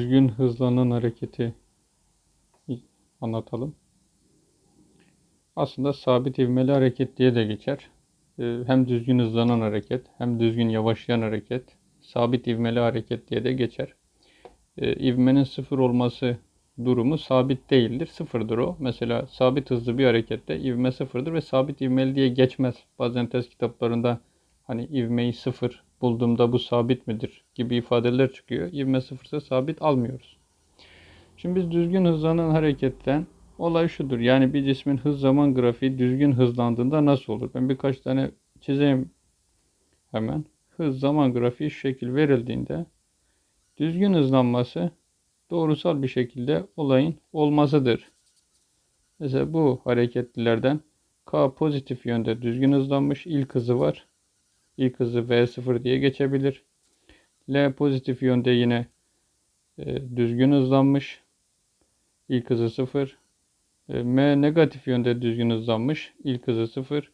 Düzgün hızlanan hareketi anlatalım. Aslında sabit ivmeli hareket diye de geçer. Ee, Hem düzgün hızlanan hareket, hem düzgün yavaşlayan hareket, sabit ivmeli hareket diye de geçer. Ee, İvmenin sıfır olması durumu sabit değildir. Sıfırdır o. Mesela sabit hızlı bir harekette ivme sıfırdır ve sabit ivmeli diye geçmez. Bazen test kitaplarında hani ivmeyi sıfır bulduğumda bu sabit midir gibi ifadeler çıkıyor. İvme sıfırsa sabit almıyoruz. Şimdi biz düzgün hızlanan hareketten olay şudur. Yani bir cismin hız zaman grafiği düzgün hızlandığında nasıl olur? Ben birkaç tane çizeyim hemen. Hız zaman grafiği şekil verildiğinde düzgün hızlanması doğrusal bir şekilde olayın olmasıdır. Mesela bu hareketlilerden K pozitif yönde düzgün hızlanmış ilk hızı var. İlk hızı V0 diye geçebilir. L pozitif yönde yine e, düzgün hızlanmış. İlk hızı 0. E, M negatif yönde düzgün hızlanmış. İlk hızı 0.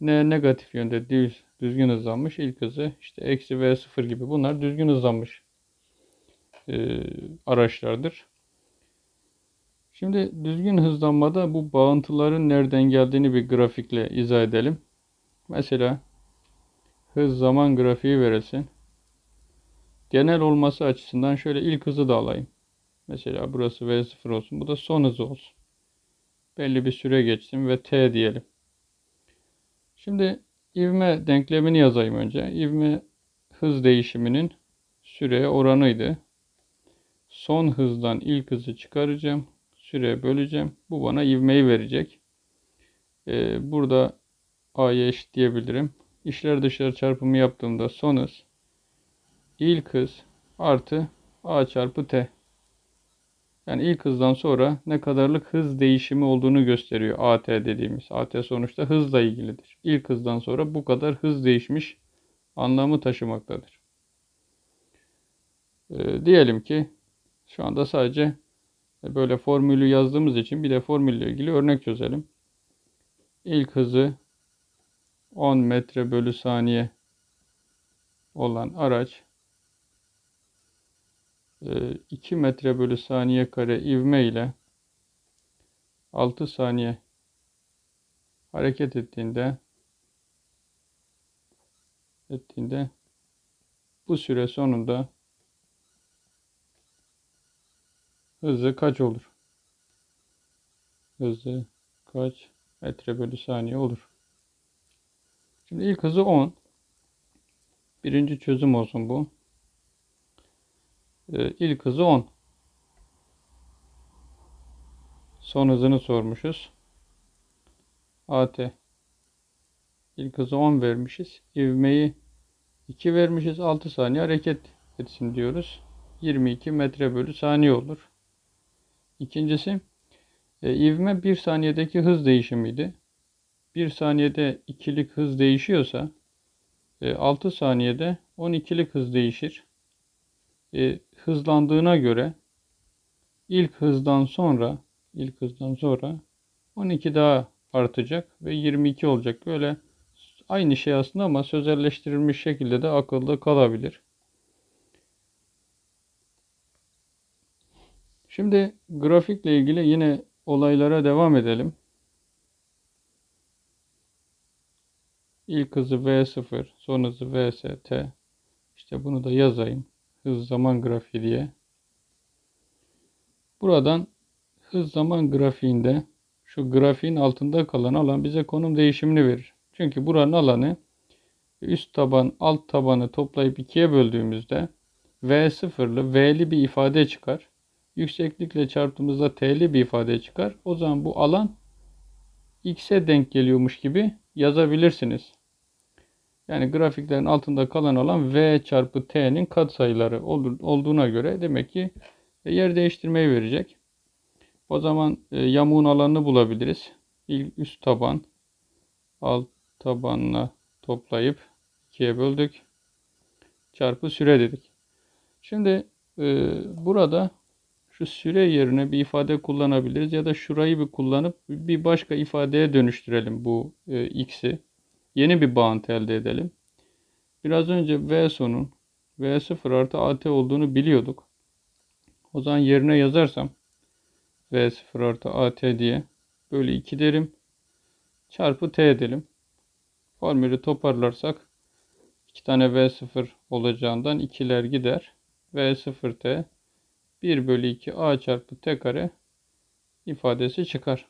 N negatif yönde düz, düzgün hızlanmış. İlk hızı işte eksi V0 gibi. Bunlar düzgün hızlanmış e, araçlardır. Şimdi düzgün hızlanmada bu bağıntıların nereden geldiğini bir grafikle izah edelim. Mesela hız zaman grafiği verilsin. Genel olması açısından şöyle ilk hızı da alayım. Mesela burası V0 olsun. Bu da son hızı olsun. Belli bir süre geçsin ve T diyelim. Şimdi ivme denklemini yazayım önce. İvme hız değişiminin süreye oranıydı. Son hızdan ilk hızı çıkaracağım. Süreye böleceğim. Bu bana ivmeyi verecek. Ee, burada A'ya eşit diyebilirim. İşler dışarı çarpımı yaptığımda son hız ilk hız artı A çarpı T. Yani ilk hızdan sonra ne kadarlık hız değişimi olduğunu gösteriyor AT dediğimiz. AT sonuçta hızla ilgilidir. İlk hızdan sonra bu kadar hız değişmiş anlamı taşımaktadır. Ee, diyelim ki şu anda sadece böyle formülü yazdığımız için bir de formülle ilgili örnek çözelim. İlk hızı 10 metre bölü saniye olan araç 2 e, metre bölü saniye kare ivme ile 6 saniye hareket ettiğinde ettiğinde bu süre sonunda hızı kaç olur? Hızı kaç metre bölü saniye olur? Şimdi ilk hızı 10. Birinci çözüm olsun bu. Ee, ilk hızı 10. Son hızını sormuşuz. AT. İlk hızı 10 vermişiz. İvmeyi 2 vermişiz. 6 saniye hareket etsin diyoruz. 22 metre bölü saniye olur. İkincisi e, ivme 1 saniyedeki hız değişimiydi. 1 saniyede ikilik hız değişiyorsa 6 e, saniyede 12'lik hız değişir. E, hızlandığına göre ilk hızdan sonra ilk hızdan sonra 12 daha artacak ve 22 olacak. Böyle aynı şey aslında ama sözelleştirilmiş şekilde de akılda kalabilir. Şimdi grafikle ilgili yine olaylara devam edelim. İlk hızı V0, son hızı VST. İşte bunu da yazayım. Hız zaman grafiği diye. Buradan hız zaman grafiğinde şu grafiğin altında kalan alan bize konum değişimini verir. Çünkü buranın alanı üst taban alt tabanı toplayıp ikiye böldüğümüzde V0'lı V'li bir ifade çıkar. Yükseklikle çarptığımızda T'li bir ifade çıkar. O zaman bu alan X'e denk geliyormuş gibi yazabilirsiniz. Yani grafiklerin altında kalan alan V çarpı T'nin katsayıları olduğuna göre demek ki e, yer değiştirmeyi verecek. O zaman e, yamuğun alanını bulabiliriz. İlk üst taban alt tabanla toplayıp ikiye böldük. Çarpı süre dedik. Şimdi e, burada şu süre yerine bir ifade kullanabiliriz ya da şurayı bir kullanıp bir başka ifadeye dönüştürelim bu e, x'i yeni bir bağıntı elde edelim. Biraz önce V sonun V0 artı AT olduğunu biliyorduk. O zaman yerine yazarsam V0 artı AT diye bölü 2 derim. Çarpı T edelim. Formülü toparlarsak 2 tane V0 olacağından 2'ler gider. V0T 1 bölü 2 A çarpı T kare ifadesi çıkar.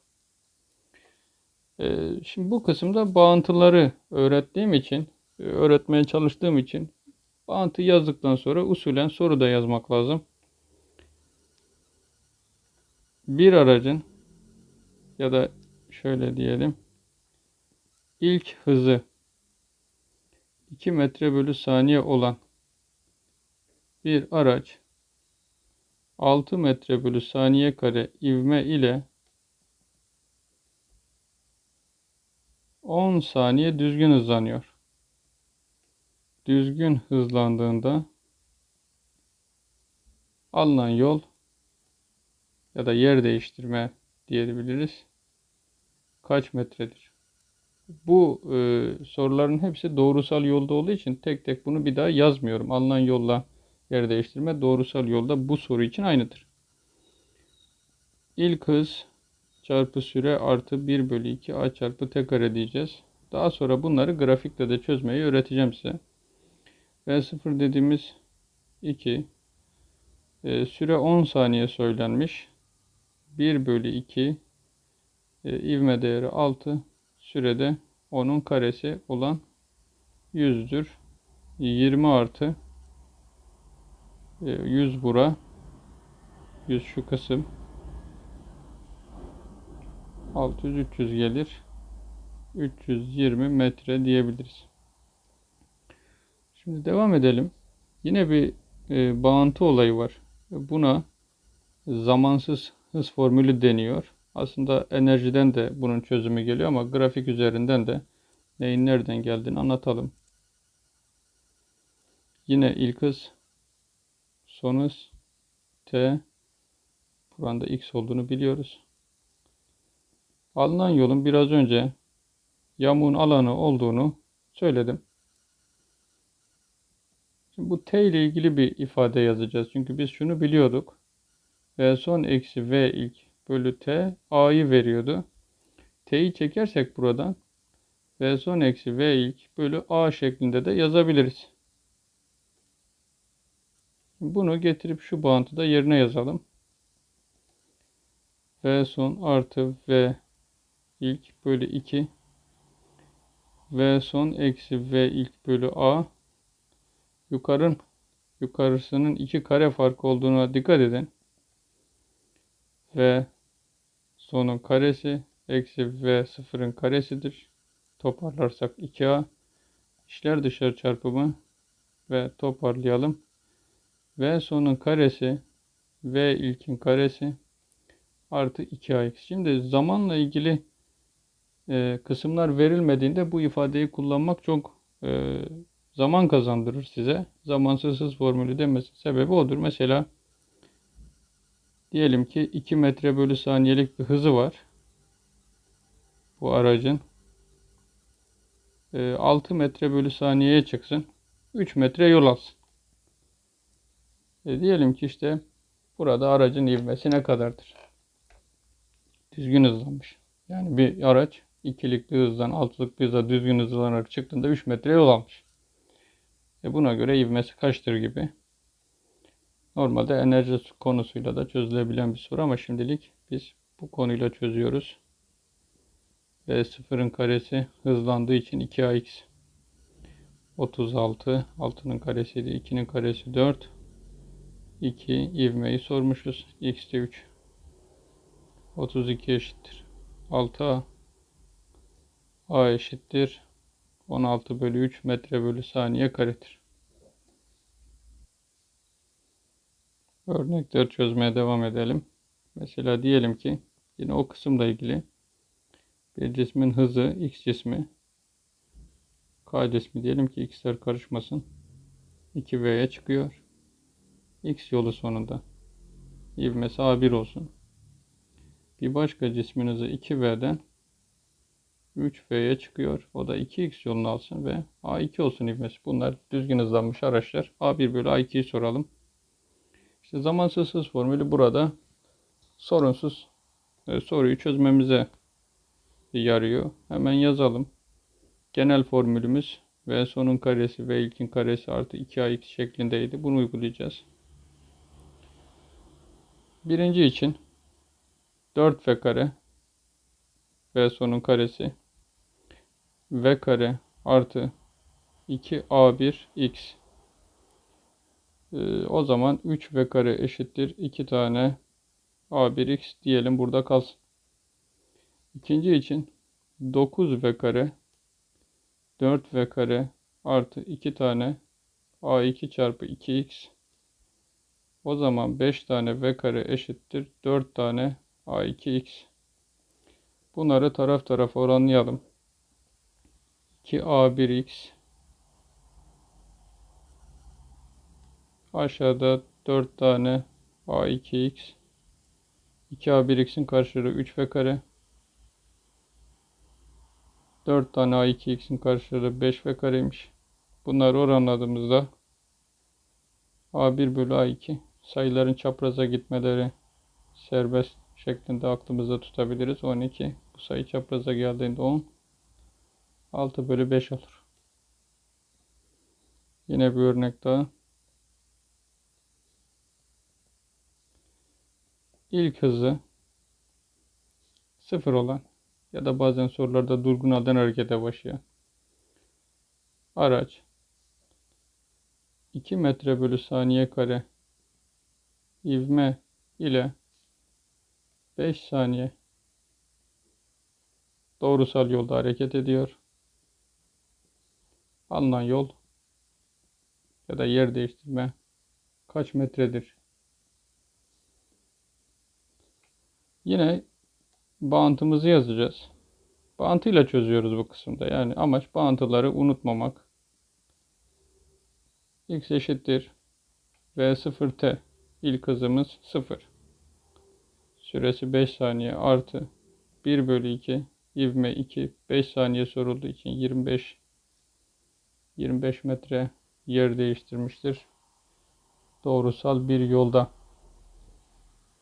Ee, Şimdi bu kısımda bağıntıları öğrettiğim için, e, öğretmeye çalıştığım için bağıntı yazdıktan sonra usulen soru da yazmak lazım. Bir aracın ya da şöyle diyelim ilk hızı 2 metre bölü saniye olan bir araç 6 metre bölü saniye kare ivme ile 10 saniye düzgün hızlanıyor. Düzgün hızlandığında alınan yol ya da yer değiştirme diyebiliriz. Kaç metredir? Bu e, soruların hepsi doğrusal yolda olduğu için tek tek bunu bir daha yazmıyorum. Alınan yolla yer değiştirme doğrusal yolda bu soru için aynıdır. İlk hız çarpı süre artı 1 bölü 2 a çarpı t kare diyeceğiz. Daha sonra bunları grafikle de çözmeyi öğreteceğim size. V0 dediğimiz 2. E, süre 10 saniye söylenmiş. 1 bölü 2 e, ivme değeri 6. Sürede 10'un karesi olan 100'dür. 20 artı e, 100 bura 100 şu kısım 600 300 gelir. 320 metre diyebiliriz. Şimdi devam edelim. Yine bir e, bağıntı olayı var. Buna zamansız hız formülü deniyor. Aslında enerjiden de bunun çözümü geliyor ama grafik üzerinden de neyin nereden geldiğini anlatalım. Yine ilk hız, son hız, t, buranda x olduğunu biliyoruz. Alınan yolun biraz önce yamuğun alanı olduğunu söyledim. Şimdi bu t ile ilgili bir ifade yazacağız. Çünkü biz şunu biliyorduk. V son eksi v ilk bölü t a'yı veriyordu. t'yi çekersek buradan v son eksi v ilk bölü a şeklinde de yazabiliriz. Bunu getirip şu bağıntıda yerine yazalım. v son artı v ilk bölü 2 v son eksi v ilk bölü a yukarın yukarısının iki kare farkı olduğuna dikkat edin. V sonun karesi eksi v sıfırın karesidir. Toparlarsak 2a işler dışarı çarpımı ve toparlayalım. V sonun karesi v ilkin karesi artı 2ax. Şimdi zamanla ilgili e, kısımlar verilmediğinde bu ifadeyi kullanmak çok e, zaman kazandırır size. Zamansız hız formülü demesi sebebi odur. Mesela diyelim ki 2 metre bölü saniyelik bir hızı var. Bu aracın. E, 6 metre bölü saniyeye çıksın. 3 metre yol alsın. E, diyelim ki işte burada aracın ivmesi ne kadardır? Düzgün hızlanmış. Yani bir araç ikilikli hızdan altılıklı hıza düzgün hızlanarak çıktığında 3 metre yol almış. E buna göre ivmesi kaçtır gibi. Normalde enerji konusuyla da çözülebilen bir soru ama şimdilik biz bu konuyla çözüyoruz. Ve sıfırın karesi hızlandığı için 2ax 36 6'nın karesiydi 2'nin karesi 4 2 ivmeyi sormuşuz. x de 3 32 eşittir 6a a eşittir 16 bölü 3 metre bölü saniye karedir. Örnekler çözmeye devam edelim. Mesela diyelim ki yine o kısımla ilgili bir cismin hızı x cismi k cismi diyelim ki x'ler karışmasın 2v'ye çıkıyor. x yolu sonunda ivmesi a1 olsun. Bir başka cismin hızı 2v'den 3V'ye çıkıyor. O da 2X yolunu alsın ve A2 olsun ivmesi. Bunlar düzgün hızlanmış araçlar. A1 bölü A2'yi soralım. İşte zamansız hız formülü burada sorunsuz e, soruyu çözmemize yarıyor. Hemen yazalım. Genel formülümüz v sonun karesi ve ilkin karesi artı 2ax şeklindeydi. Bunu uygulayacağız. Birinci için 4v kare v sonun karesi v kare artı 2a1x ee, o zaman 3v kare eşittir 2 tane a1x diyelim burada kalsın. İkinci için 9v kare 4v kare artı 2 tane a2 çarpı 2x o zaman 5 tane v kare eşittir 4 tane a2x. Bunları taraf tarafa oranlayalım. 2a1x aşağıda 4 tane a2x 2a1x'in karşılığı 3v kare 4 tane a2x'in karşılığı 5v kareymiş. Bunları oranladığımızda a1 bölü a2 sayıların çapraza gitmeleri serbest şeklinde aklımızda tutabiliriz. 12 bu sayı çapraza geldiğinde 10 6 bölü 5 olur. Yine bir örnek daha. İlk hızı sıfır olan ya da bazen sorularda durgun halden harekete başlayan araç 2 metre bölü saniye kare ivme ile 5 saniye doğrusal yolda hareket ediyor. Alınan yol ya da yer değiştirme kaç metredir? Yine bağıntımızı yazacağız. Bağıntıyla çözüyoruz bu kısımda. Yani amaç bağıntıları unutmamak. x eşittir v0t ilk hızımız 0. Süresi 5 saniye artı 1 bölü 2 ivme 2 5 saniye sorulduğu için 25 25 metre yer değiştirmiştir. Doğrusal bir yolda.